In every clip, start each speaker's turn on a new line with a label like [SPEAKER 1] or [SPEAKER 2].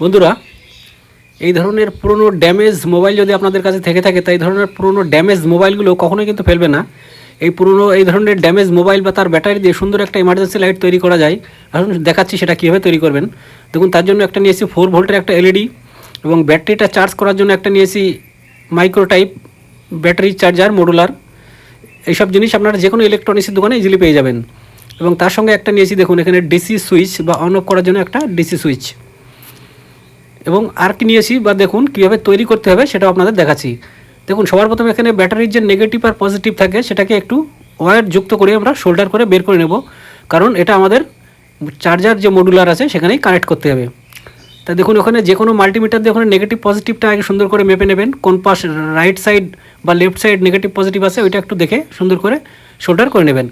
[SPEAKER 1] বন্ধুরা, এই ধরনের পুরনো ড্যামেজ মোবাইল যদি আপনাদের কাছে থেকে থাকে, তাই ধরনের পুরনো ড্যামেজ মোবাইলগুলো কখনোই কিন্তু ফেলবে না। এই পুরনো, এই ধরনের ড্যামেজ মোবাইল বা তার ব্যাটারি দিয়ে সুন্দর একটা ইমার্জেন্সি লাইট তৈরি করা যায়। এখন দেখাচ্ছি সেটা কীভাবে তৈরি করবেন। দেখুন, তার জন্য একটা নিয়েছি ফোর ভোল্টের একটা এলইডি এবং ব্যাটারিটা চার্জ করার জন্য একটা নিয়েছি micro type battery charger modular এইসব জিনিস আপনারা যে কোনো ইলেকট্রনিক্সের দোকানে ইজিলি পেয়ে যাবেন। এবং তার সঙ্গে একটা নিয়েছি, দেখুন, এখানে ডিসি সুইচ বা অন অফ করার জন্য একটা ডিসি সুইচ এবং আর কি নিয়েছি বা দেখুন কীভাবে তৈরি করতে হবে সেটাও আপনাদের দেখাচ্ছি। দেখুন, সবার প্রথমে এখানে ব্যাটারির যে নেগেটিভ আর পজিটিভ থাকে, সেটাকে একটু ওয়ার যুক্ত করে আমরা শোল্ডার করে বের করে নেব। কারণ এটা আমাদের চার্জার যে মডুলার আছে, সেখানেই কানেক্ট করতে হবে। তা দেখুন, ওখানে যে কোনো মাল্টিমিটার দিয়ে ওখানে নেগেটিভ পজিটিভটা আগে সুন্দর করে মেপে নেবেন। কোন পাশ রাইট সাইড বা লেফট সাইড নেগেটিভ পজিটিভ আছে, ওইটা একটু দেখে সুন্দর করে শোল্ডার করে নেবেন।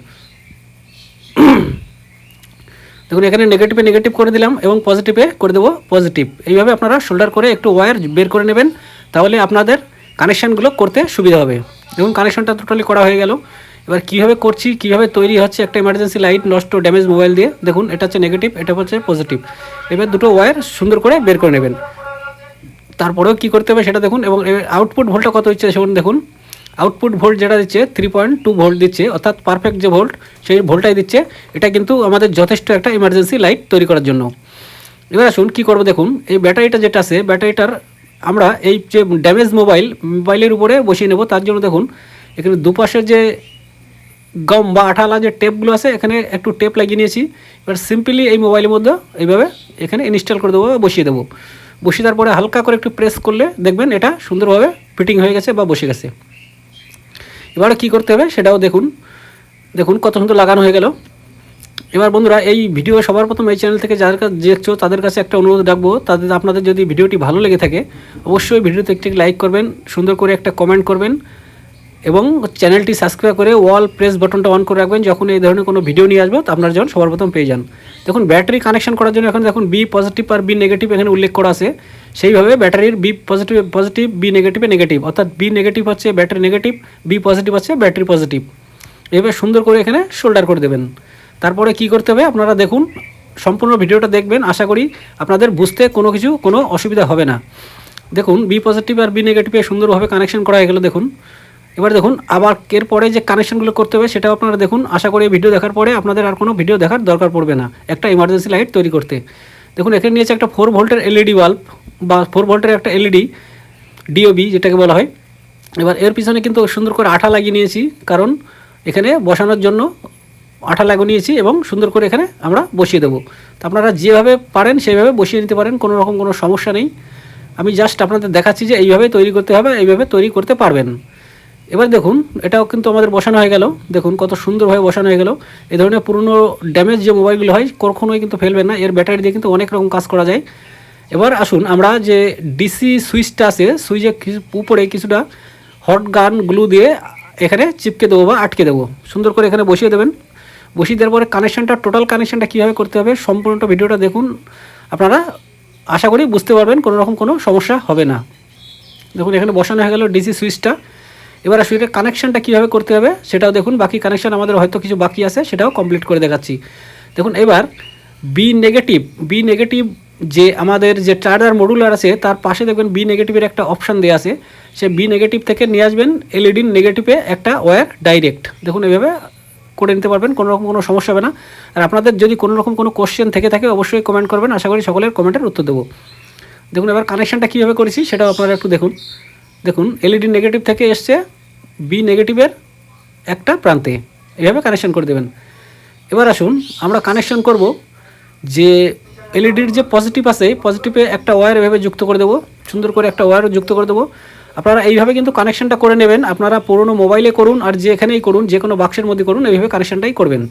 [SPEAKER 1] দেখুন, এখানে নেগেটিভে নেগেটিভ করে দিলাম এবং পজিটিভে করে দেবো পজিটিভ এইভাবে আপনারা শোল্ডার করে একটু ওয়্যার বের করে নেবেন, তাহলে আপনাদের কানেকশানগুলো করতে সুবিধা হবে। দেখুন কানেকশানটা টোটালি করা হয়ে গেল। এবার কীভাবে করছি, কীভাবে তৈরি হচ্ছে একটা এমার্জেন্সি লাইট নষ্ট ড্যামেজ মোবাইল দিয়ে, দেখুন, এটা হচ্ছে নেগেটিভ এটা হচ্ছে পজিটিভ এবার দুটো ওয়্যার সুন্দর করে বের করে নেবেন। তারপরেও কী করতে হবে সেটা দেখুন, এবং আউটপুট ভোল্টটা কত হচ্ছে সেগুলো দেখুন। আউটপুট ভোল্ট যেটা দিচ্ছে থ্রি পয়েন্ট টু ভোল্ট দিচ্ছে, অর্থাৎ পারফেক্ট যে ভোল্ট সেই ভোল্টটাই দিচ্ছে, এটা কিন্তু আমাদের যথেষ্ট একটা ইমার্জেন্সি লাইট তৈরি করার জন্য। এবার আসুন, কী করব দেখুন, এই ব্যাটারিটা যেটা আছে, ব্যাটারিটার আমরা এই যে ড্যামেজ মোবাইল মোবাইলের উপরে বসিয়ে নেব, তার জন্য দেখুন, এখানে দুপাশের যে গম বা আঠালা যে টেপগুলো আছে, এখানে একটু টেপ লাগিয়ে নিয়েছি। এবার সিম্পলি এই মোবাইলের মধ্যে এইভাবে এখানে ইনস্টল করে দেবো বসিয়ে দেবো। বসিয়ে দেওয়ার পরে হালকা করে একটু প্রেস করলে দেখবেন এটা সুন্দরভাবে ফিটিং হয়ে গেছে বা বসে গেছে। এবারে কি করতে হবে সেটাও দেখুন। দেখুন কত সুন্দর লাগানো হয়ে গেল। এবার বন্ধুরা, এই ভিডিও সবার প্রথম এই চ্যানেল থেকে যাদের কাছে দেখছ, তাদের কাছে একটা অনুরোধ রাখব, তাদের আপনাদের যদি ভিডিওটি ভালো লেগে থাকে, অবশ্যই ভিডিওতে একটি লাইক করবেন, সুন্দর করে একটা কমেন্ট করবেন। এবং চ্যানেলটি সাবস্ক্রাইব করে ওয়াল প্রেস বাটনটা অন করে রাখবেন যখন এই ধরনের কোনো ভিডিও নিয়ে আসব, তো আপনারা যখন সবার প্রথম পেয়ে যান। দেখুন, ব্যাটারি কানেকশন করার জন্য এখন দেখুন বি পজিটিভ আর বি নেগেটিভ এখানে উল্লেখ করা আছে। সেইভাবে ব্যাটারির বি পজিটিভ পজিটিভ বি নেগেটিভে নেগেটিভ অর্থাৎ বি নেগেটিভ হচ্ছে ব্যাটারি নেগেটিভ বি পজিটিভ হচ্ছে ব্যাটারি পজিটিভ এভাবে সুন্দর করে এখানে শোল্ডার করে দেবেন। তারপরে কি করতে হবে? আপনারা দেখুন, সম্পূর্ণ ভিডিওটা দেখবেন। আশা করি আপনাদের বুঝতে কোনো কিছু, কোনো অসুবিধা হবে না। দেখুন বি পজিটিভ আর বি নেগেটিভে সুন্দরভাবে কানেকশন করা হয়ে গেলো, দেখুন। এবার দেখুন, আবার এর পরে যে কানেকশনগুলো করতে হবে সেটাও আপনারা দেখুন। আশা করি ভিডিও দেখার পরে আপনাদের আর কোনো ভিডিও দেখার দরকার পড়বে না। একটা ইমার্জেন্সি লাইট তৈরি করতে। দেখুন, এখানে নিয়েছে একটা ফোর ভোল্টের এলইডি বাল্ব বা ফোর ভোল্টের একটা এলইডি ডিওবি যেটাকে বলা হয়। এবার এর পিছনে কিন্তু সুন্দর করে আঠা লাগিয়ে নিয়েছি, কারণ এখানে বসানোর জন্য আঠা লাগিয়ে নিয়েছি এবং সুন্দর করে এখানে আমরা বসিয়ে দেবো। তো আপনারা যেভাবে পারেন সেইভাবে বসিয়ে নিতে পারেন, কোনো রকম কোনো সমস্যা নেই। আমি জাস্ট আপনাদের দেখাচ্ছি যে এইভাবে তৈরি করতে হবে, এইভাবে তৈরি করতে পারবেন। এবার দেখুন, এটাও কিন্তু আমাদের বসানো হয়ে গেল। দেখুন কত সুন্দরভাবে বসানো হয়ে গেল। এই ধরনের পুরনো ড্যামেজ যে মোবাইলগুলো হয়, কখনোই কিন্তু ফেলবেন না। এর ব্যাটারি দিয়ে কিন্তু অনেক রকম কাজ করা যায়। এবার আসুন, আমরা যে ডিসি সুইচটা আছে সুইচের উপরে কিছুটা হট গান গ্লু দিয়ে এখানে চিপকে দেবো বা আটকে দেবো। সুন্দর করে এখানে বসিয়ে দেবেন। বসিয়ে দেওয়ার পরে কানেকশানটা টোটাল কানেকশানটা কীভাবে করতে হবে, সম্পূর্ণটা ভিডিওটা দেখুন। আপনারা আশা করি বুঝতে পারবেন, কোনো রকম কোনো সমস্যা হবে না। দেখুন, এখানে বসানো হয়ে গেল ডিসি সুইচটা এবার আসলে এটা কানেকশানটা কীভাবে করতে হবে, সেটাও দেখুন। বাকি কানেকশান আমাদের হয়তো কিছু বাকি আছে, সেটাও কমপ্লিট করে দেখাচ্ছি। দেখুন, এবার বি নেগেটিভ বি নেগেটিভ যে আমাদের যে চার্জার মডুলার আছে, তার পাশে দেখবেন বি নেগেটিভের একটা অপশান দেওয়া আছে। সে বি নেগেটিভ থেকে নিয়ে আসবেন এলইডি নেগেটিভে একটা ওয়্যার ডাইরেক্ট দেখুন, এভাবে করে নিতে পারবেন কোনো রকম কোনো সমস্যা হবে না। আর আপনাদের যদি কোনো রকম কোনো কোশ্চেন থেকে থাকে, অবশ্যই কমেন্ট করবেন। আশা করি সকলের কমেন্টের উত্তর দেবো। দেখুন, এবার কানেকশানটা কীভাবে করেছি, সেটাও আপনারা একটু দেখুন। দেখুন এলইডি নেগেটিভ থেকে এসছে বি নেগেটিভের একটা প্রান্তে। এভাবে কানেকশন করে দেবেন। এবার আসুন, আমরা কানেকশন করব যে এলইডির যে পজিটিভ আছে পজিটিভে একটা ওয়্যার এভাবে যুক্ত করে দেবো, সুন্দর করে একটা ওয়্যার যুক্ত করে দেবো। আপনারা এইভাবে কিন্তু কানেকশনটা করে নেবেন, আপনারা পুরোনো মোবাইলে করুন আর যেখানেই করুন, যে কোনো বাক্সের মধ্যে করুন, এইভাবে কানেকশনটাই করবেন।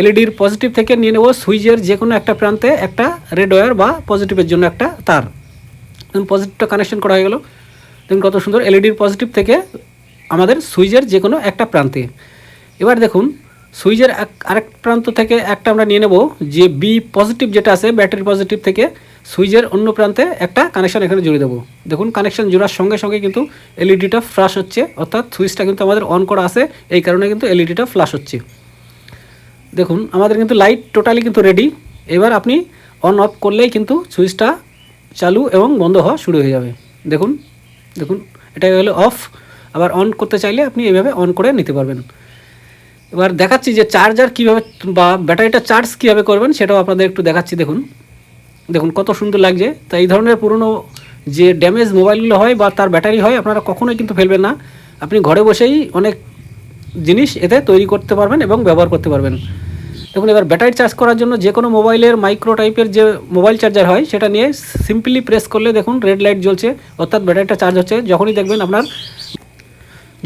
[SPEAKER 1] এলইডির পজিটিভ থেকে নিয়ে নেব সুইচের যে কোনো একটা প্রান্তে একটা রেড ওয়্যার বা পজিটিভের জন্য একটা তার। পজিটিভটা কানেকশন করা হয়ে গেল। দেখুন কত সুন্দর এলইডির পজিটিভ থেকে আমাদের সুইচের যে কোনো একটা প্রান্তে। এবার দেখুন সুইচের এক আরেক প্রান্ত থেকে একটা আমরা নিয়ে নেব, যে বি পজিটিভ যেটা আছে ব্যাটারি পজিটিভ থেকে সুইচের অন্য প্রান্তে একটা কানেকশন এখানে জুড়ে দেবো। দেখুন কানেকশন জোড়ার সঙ্গে সঙ্গে কিন্তু এলইডিটা ফ্লাশ হচ্ছে, অর্থাৎ সুইচটা কিন্তু আমাদের অন করা আছে, এই কারণে কিন্তু এলইডিটা ফ্লাশ হচ্ছে। দেখুন, আমাদের কিন্তু লাইট টোটালি কিন্তু রেডি এবার আপনি অন অফ করলেই কিন্তু সুইচটা চালু এবং বন্ধ হওয়া শুরু হয়ে যাবে। দেখুন দেখুন এটা হলো অফ আবার অন করতে চাইলে আপনি এইভাবে অন করে নিতে পারবেন। এবার দেখাচ্ছি যে চার্জার কীভাবে বা ব্যাটারিটা চার্জ কীভাবে করবেন, সেটাও আপনাদের একটু দেখাচ্ছি, দেখুন। দেখুন, কত সুন্দর লাগছে। তো এই ধরনের পুরনো যে ড্যামেজ মোবাইলগুলো হয় বা তার ব্যাটারি হয়, আপনারা কখনোই কিন্তু ফেলবেন না। আপনি ঘরে বসেই অনেক জিনিস এতে তৈরি করতে পারবেন এবং ব্যবহার করতে পারবেন। দেখুন, এবার ব্যাটারি চার্জ করার জন্য যে কোনো মোবাইলের মাইক্রো টাইপের যে মোবাইল চার্জার হয়, সেটা নিয়ে সিম্পলি প্রেস করলে দেখুন রেড লাইট জ্বলছে, অর্থাৎ ব্যাটারিটা চার্জ হচ্ছে। যখনই দেখবেন আপনার,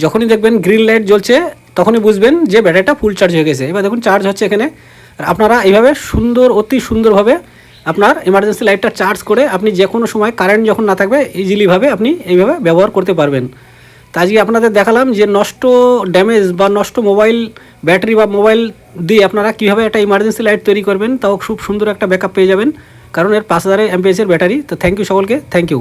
[SPEAKER 1] যখনই দেখবেন গ্রিন লাইট জ্বলছে, তখনই বুঝবেন যে ব্যাটারিটা ফুল চার্জ হয়ে গেছে। এবার দেখুন চার্জ হচ্ছে এখানে। আর আপনারা এইভাবে সুন্দর, অতি সুন্দরভাবে আপনার এমার্জেন্সি লাইটটা চার্জ করে আপনি যে কোনো সময় কারেন্ট যখন না থাকবে ইজিলিভাবে আপনি এইভাবে ব্যবহার করতে পারবেন। তা আজকে আপনাদের দেখালাম যে নষ্ট ড্যামেজ বা নষ্ট মোবাইল ব্যাটারি বা মোবাইল দিয়ে আপনারা কীভাবে একটা ইমার্জেন্সি লাইট তৈরি করবেন, তাও খুব সুন্দর একটা ব্যাকআপ পেয়ে যাবেন। কারণ এর পাঁচ হাজারের এমপিএসের ব্যাটারি তো থ্যাংক ইউ সকলকে থ্যাংক ইউ